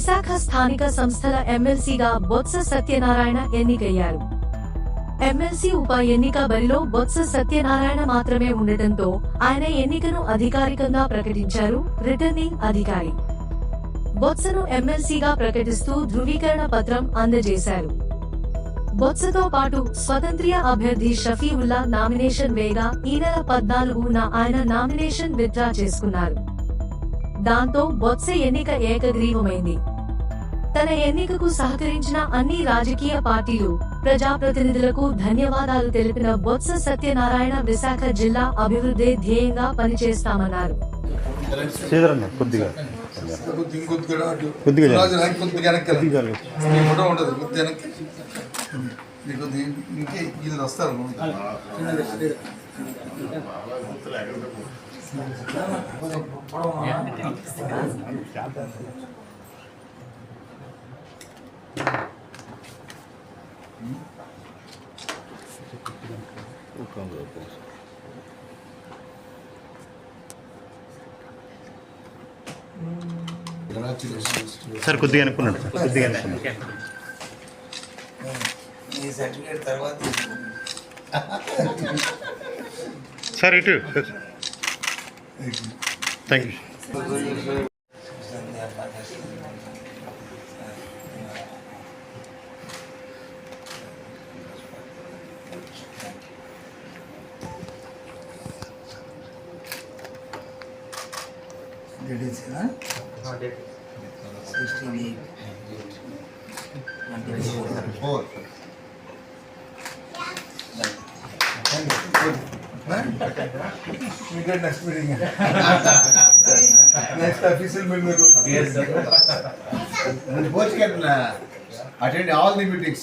విశాఖ స్థానిక సంస్థల ఎమ్మెల్సీగా బొత్స సత్యనారాయణ ఎన్నికయ్యారు. ఎమ్మెల్సీ ఉప ఎన్నిక బరిలో బొత్స సత్యనారాయణ మాత్రమే ఉండటంతో ఆయన ఎన్నికను అధికారికంగా ప్రకటించారు రిటర్నింగ్ అధికారి. బొత్సను ఎమ్మెల్సీగా ప్రకటిస్తూ ధృవీకరణ పత్రం అందజేశారు. బొత్సతో పాటు స్వతంత్ర్య అభ్యర్థి షఫీవుల్లా నామినేషన్ వేగా ఈ నెల పద్నాలుగున ఆయన నామినేషన్ విత్డ్రా చేసుకున్నారు. దాంతో బొత్స ఎన్నిక ఏకగ్రీవమైంది. తన ఎన్నికకు సహకరించిన అన్ని రాజకీయ పార్టీలు ప్రజాప్రతినిధులకు ధన్యవాదాలు తెలిపిన బొత్స సత్యనారాయణ విశాఖ జిల్లా అభివృద్ధి ధ్యేయంగా పనిచేస్తామన్నారు. సార్ కొద్దిగా అనుకున్నాడు. సార్ కొద్దిగా అనుకున్నాడు. సార్ ఇటు. Thank you details sixteen eight four మీకు next meeting next official meeting Both can uh, attend all the meetings.